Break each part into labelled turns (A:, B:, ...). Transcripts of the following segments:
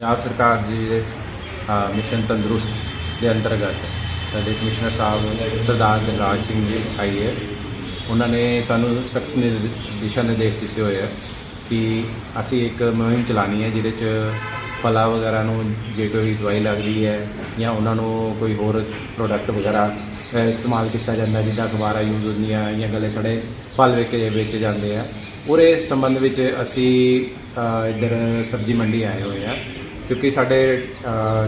A: ਪੰਜਾਬ ਸਰਕਾਰ ਜੀ ਦੇ ਮਿਸ਼ਨ ਤੰਦਰੁਸਤ ਦੇ ਅੰਤਰਗਤ ਸਾਡੇ ਕਮਿਸ਼ਨਰ ਸਾਹਿਬ, ਸਰਦਾਰ ਦਿਲਰਾਜ ਸਿੰਘ ਜੀ ਆਈਏਐਸ ਉਹਨਾਂ ਨੇ ਸਾਨੂੰ ਸਖਤ ਦਿਸ਼ਾ ਨਿਰਦੇਸ਼ ਦਿੱਤੇ ਹੋਏ ਆ ਕਿ ਅਸੀਂ ਇੱਕ ਮੁਹਿੰਮ ਚਲਾਣੀ ਹੈ ਜਿਹਦੇ ਚ ਫਲਾਂ ਵਗੈਰਾ ਨੂੰ ਜੇ ਕੋਈ ਦਵਾਈ ਲੱਗਦੀ ਹੈ ਜਾਂ ਉਹਨਾਂ ਨੂੰ ਕੋਈ ਹੋਰ ਪ੍ਰੋਡਕਟ ਵਗੈਰਾ ਇਸਤੇਮਾਲ ਕੀਤਾ ਜਾਂਦਾ ਜਿੱਦਾਂ ਅਖਬਾਰਾਂ ਯੂਜ਼ ਹੁੰਦੀਆਂ ਜਾਂ ਗਲੇ ਸੜੇ ਫਲ ਵੇਚੇ ਵੇਚੇ ਜਾਂਦੇ ਆ। ਉਹਦੇ ਸੰਬੰਧ ਵਿੱਚ ਅਸੀਂ ਇੱਧਰ ਸਬਜ਼ੀ ਮੰਡੀ ਆਏ ਹੋਏ ਆ। ਕਿਉਂਕਿ ਸਾਡੇ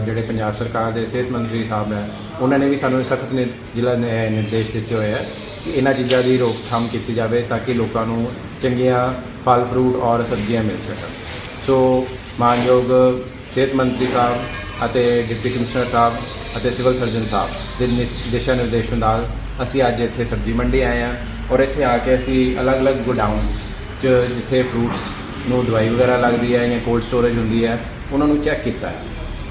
A: ਜਿਹੜੇ ਪੰਜਾਬ ਸਰਕਾਰ ਦੇ ਸਿਹਤ ਮੰਤਰੀ ਸਾਹਿਬ ਹੈ, ਉਹਨਾਂ ਨੇ ਵੀ ਸਾਨੂੰ ਸਖਤ ਜ਼ਿਲ੍ਹਾ ਨਿ- ਨਿਰਦੇਸ਼ ਦਿੱਤੇ ਹੋਏ ਹੈ ਕਿ ਇਹਨਾਂ ਚੀਜ਼ਾਂ ਦੀ ਰੋਕਥਾਮ ਕੀਤੀ ਜਾਵੇ ਤਾਂ ਕਿ ਲੋਕਾਂ ਨੂੰ ਚੰਗੀਆਂ ਫਲ, ਫਰੂਟ ਔਰ ਸਬਜ਼ੀਆਂ ਮਿਲ ਸਕਣ। ਸੋ, ਮਾਨਯੋਗ ਸਿਹਤ ਮੰਤਰੀ ਸਾਹਿਬ ਅਤੇ ਡਿਪਟੀ ਕਮਿਸ਼ਨਰ ਸਾਹਿਬ ਅਤੇ ਸਿਵਲ ਸਰਜਨ ਸਾਹਿਬ ਦੇ ਨਿ- ਦਿਸ਼ਾ ਨਿਰਦੇਸ਼ਾਂ ਨਾਲ ਅਸੀਂ ਅੱਜ ਇੱਥੇ ਸਬਜ਼ੀ ਮੰਡੀ ਆਏ ਹਾਂ ਔਰ ਇੱਥੇ ਆ ਕੇ ਅਸੀਂ ਅਲੱਗ-ਅਲੱਗ ਗੋਡਾਊਨਸ 'ਚ ਜਿੱਥੇ ਫਰੂਟਸ ਨੂੰ ਦਵਾਈ ਵਗੈਰਾ ਲੱਗਦੀ ਹੈ ਜਾਂ ਕੋਲਡ ਸਟੋਰੇਜ ਹੁੰਦੀ ਹੈ, ਉਹਨਾਂ ਨੂੰ ਚੈੱਕ ਕੀਤਾ ਹੈ।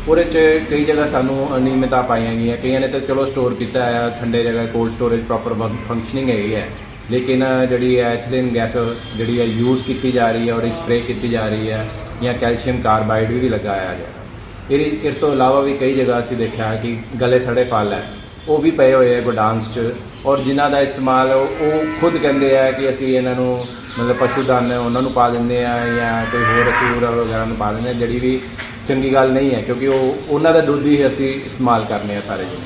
A: ਉਹਦੇ 'ਚ ਕਈ ਜਗ੍ਹਾ ਸਾਨੂੰ ਅਨਿਯਮਿਤਤਾ ਪਾਈਆਂ ਗਈਆਂ। ਕਈਆਂ ਨੇ ਤਾਂ ਚਲੋ ਸਟੋਰ ਕੀਤਾ ਹੈ, ਠੰਡੇ ਜਗ੍ਹਾ ਕੋਲਡ ਸਟੋਰੇਜ ਪ੍ਰੋਪਰ ਫੰਕਸ਼ਨਿੰਗ ਹੈਗੀ ਹੈ। ਲੇਕਿਨ ਜਿਹੜੀ ਹੈ ਐਥਲੀਨ ਗੈਸ ਜਿਹੜੀ ਹੈ ਯੂਜ਼ ਕੀਤੀ ਜਾ ਰਹੀ ਹੈ ਔਰ ਸਪਰੇ ਕੀਤੀ ਜਾ ਰਹੀ ਹੈ ਜਾਂ ਕੈਲਸ਼ੀਅਮ ਕਾਰਬਾਈਡ ਵੀ ਲਗਾਇਆ ਜਾ ਇਹਦੀ ਇਸ ਤੋਂ ਇਲਾਵਾ ਵੀ ਕਈ ਜਗ੍ਹਾ ਅਸੀਂ ਦੇਖਿਆ ਕਿ ਗਲੇ ਸੜੇ ਫਲ ਹੈ। ਉਹ ਵੀ ਪਏ ਹੋਏ ਹੈ ਗੋਡਾਂਸ 'ਚ ਔਰ ਜਿਨ੍ਹਾਂ ਦਾ ਇਸਤੇਮਾਲ ਉਹ ਉਹ ਖੁਦ ਕਹਿੰਦੇ ਆ ਕਿ ਅਸੀਂ ਇਹਨਾਂ ਨੂੰ ਮਤਲਬ ਪਸ਼ੂ ਦਾਨ ਉਹਨਾਂ ਨੂੰ ਪਾ ਦਿੰਦੇ ਆ ਜਾਂ ਕੋਈ ਹੋਰ ਅਸੂਰ ਵਗੈਰਾ ਨੂੰ ਪਾ ਦਿੰਦੇ ਆ, ਜਿਹੜੀ ਵੀ ਚੰਗੀ ਗੱਲ ਨਹੀਂ ਹੈ, ਕਿਉਂਕਿ ਉਹ ਉਹਨਾਂ ਦਾ ਦੁੱਧ ਹੀ ਅਸੀਂ ਇਸਤੇਮਾਲ ਕਰਨੇ ਆ ਸਾਰੇ ਜੀ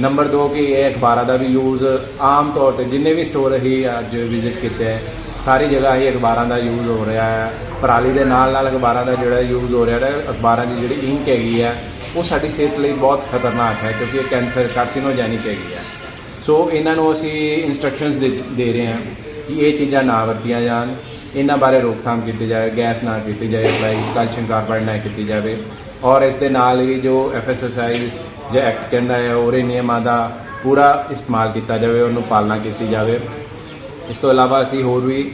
A: ਨੰਬਰ 2 ਕਿ ਇਹ ਅਖਬਾਰਾਂ ਦਾ ਵੀ ਯੂਜ਼ ਆਮ ਤੌਰ ਤੇ ਜਿੰਨੇ ਵੀ ਸਟੋਰ ਹੀ ਅੱਜ ਵਿਜ਼ਿਟ ਕੀਤੇ ਹੈ ਸਾਰੀ ਜਗ੍ਹਾ ਹੀ ਅਖਬਾਰਾਂ ਦਾ ਯੂਜ਼ ਹੋ ਰਿਹਾ ਹੈ। ਪਰਾਲੀ ਦੇ ਨਾਲ ਨਾਲ ਅਖਬਾਰਾਂ ਦਾ ਜਿਹੜਾ ਯੂਜ਼ ਹੋ ਰਿਹਾ ਹੈ, ਅਖਬਾਰਾਂ ਦੀ ਜਿਹੜੀ ਇੰਕ ਹੈਗੀ ਹੈ ਉਹ ਸਾਡੀ ਸਿਹਤ ਲਈ ਬਹੁਤ ਖਤਰਨਾਕ ਹੈ, ਕਿਉਂਕਿ ਇਹ ਕੈਂਸਰ ਕਾਰਸੀਨੋਜੈਨਿਕ ਹੈਗੀ ਹੈ ਸੋ ਇਹਨਾਂ ਨੂੰ ਅਸੀਂ ਇਨਸਟਰਕਸ਼ਨਸ ਦੇ ਦੇ ਰਹੇ ਹਾਂ। ਕਿ ਇਹ ਚੀਜ਼ਾਂ ਨਾ ਵਰਤੀਆਂ ਜਾਣ। ਇਹਨਾਂ ਬਾਰੇ ਰੋਕਥਾਮ ਕੀਤੀ ਜਾਵੇ, ਗੈਸ ਨਾ ਕੀਤੀ ਜਾਵੇ ਅਪਲਾਈ ਕੈਲਸ਼ੀਅਮ ਕਾਰਬਾਈਡ ਨਾ ਕੀਤੀ ਜਾਵੇ। ਔਰ ਇਸ ਦੇ ਨਾਲ ਹੀ ਜੋ ਐਫਐਸਐਸਆਈ ਜੇ ਐਕਟ ਕਹਿੰਦਾ ਹੈ, ਉਹਦੇ ਨਿਯਮਾਂ ਦਾ ਪੂਰਾ ਇਸਤੇਮਾਲ ਕੀਤਾ ਜਾਵੇ, ਉਹਨੂੰ ਪਾਲਣਾ ਕੀਤੀ ਜਾਵੇ। ਇਸ ਤੋਂ ਇਲਾਵਾ ਅਸੀਂ ਹੋਰ ਵੀ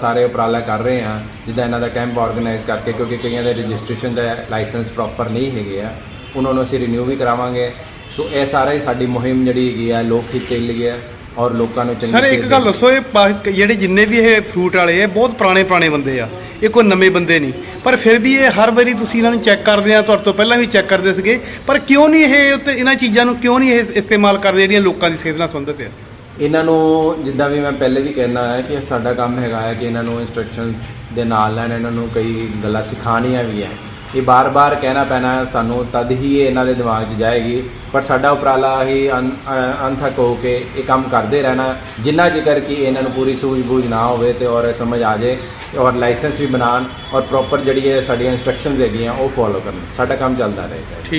A: ਸਾਰੇ ਉਪਰਾਲਾ ਕਰ ਰਹੇ ਹਾਂ, ਜਿੱਦਾਂ ਇਹਨਾਂ ਦਾ ਕੈਂਪ ਆਰਗੇਨਾਈਜ਼ ਕਰਕੇ, ਕਿਉਂਕਿ ਕਈਆਂ ਦੇ ਰਜਿਸਟ੍ਰੇਸ਼ਨ ਦਾ ਲਾਇਸੈਂਸ ਪ੍ਰੋਪਰ ਨਹੀਂ ਹੈਗੇ ਆ, ਉਹਨਾਂ ਨੂੰ ਅਸੀਂ ਰਿਨਿਊ ਵੀ ਕਰਾਵਾਂਗੇ। ਸੋ ਇਹ ਸਾਰਾ ਹੀ ਸਾਡੀ ਮੁਹਿੰਮ ਜਿਹੜੀ ਹੈਗੀ ਆ, ਲੋਕ ਹਿੱਤੇ ਲਈ ਹੈ ਔਰ ਲੋਕਾਂ ਨੂੰ ਚੰਗੀ
B: ਸਰ ਇੱਕ ਗੱਲ। ਦੱਸੋ ਇਹ ਪਾ- ਜਿਹੜੇ ਜਿੰਨੇ ਵੀ ਇਹ ਫਰੂਟ ਵਾਲੇ ਆ ਬਹੁਤ ਪੁਰਾਣੇ ਪੁਰਾਣੇ ਬੰਦੇ ਆ। ਇਹ ਕੋਈ ਨਵੇਂ ਬੰਦੇ ਨਹੀਂ। ਪਰ ਫਿਰ ਵੀ ਇਹ ਹਰ ਵਾਰੀ ਤੁਸੀਂ ਇਹਨਾਂ ਨੂੰ ਚੈੱਕ ਕਰਦੇ ਆ ਤੁਹਾਡੇ ਤੋਂ ਪਹਿਲਾਂ ਵੀ ਚੈੱਕ ਕਰਦੇ ਸੀਗੇ। ਪਰ ਕਿਉਂ ਨਹੀਂ ਇਹ ਉੱਤੇ ਇਹਨਾਂ ਚੀਜ਼ਾਂ ਨੂੰ ਕਿਉਂ ਨਹੀਂ ਇਹ ਇਸਤੇਮਾਲ ਕਰਦੇ ਜਿਹੜੀਆਂ ਲੋਕਾਂ ਦੀ ਸਿਹਤ ਨਾਲ ਸੰਬੰਧਿਤ ਆ?
A: ਇਹਨਾਂ ਨੂੰ ਜਿੱਦਾਂ ਵੀ ਮੈਂ ਪਹਿਲੇ ਵੀ ਕਹਿਣਾ ਹੈ ਕਿ ਸਾਡਾ ਕੰਮ ਹੈਗਾ ਹੈ ਕਿ ਇਹਨਾਂ ਨੂੰ ਇਨਸਟਰਕਸ਼ਨ ਦੇ ਨਾਲ ਨਾਲ ਇਹਨਾਂ ਨੂੰ ਕਈ ਗੱਲਾਂ ਸਿਖਾਉਣੀਆਂ ਵੀ ਹੈ। ਇਹ ਬਾਰ-ਬਾਰ ਕਹਿਣਾ ਪੈਣਾ ਸਾਨੂੰ ਤਦ ਹੀ ਇਹ ਇਹਨਾਂ ਦੇ ਦਿਮਾਗ 'ਚ ਜਾਏਗੀ। ਪਰ ਸਾਡਾ ਉਪਰਾਲਾ ਹੀ ਅਨ- ਅ- ਹੋ ਕੇ ਇਹ ਕੰਮ ਕਰਦੇ ਰਹਿਣਾ। ਜਿੰਨਾ ਜ਼ਿਕਰ ਕਿ ਇਹਨਾਂ ਨੂੰ ਪੂਰੀ ਸੂਝ-ਬੂਝ ਨਾ ਹੋਵੇ ਤੇ ਔਰ ਸਮਝ ਆ ਜਾਏ ਔਰ ਲਾਇਸੈਂਸ ਵੀ ਬਣਾਉਣ ਔਰ ਪ੍ਰੋਪਰ ਜਿਹੜੀ ਹੈ ਸਾਡੀਆਂ ਇਨਸਟਰਕਸ਼ਨਸ ਹੈਗੀਆਂ ਉਹ ਫੋਲੋ ਕਰਨ। ਸਾਡਾ ਕੰਮ ਚੱਲਦਾ ਰਹੇਗਾ
B: ਠੀਕ।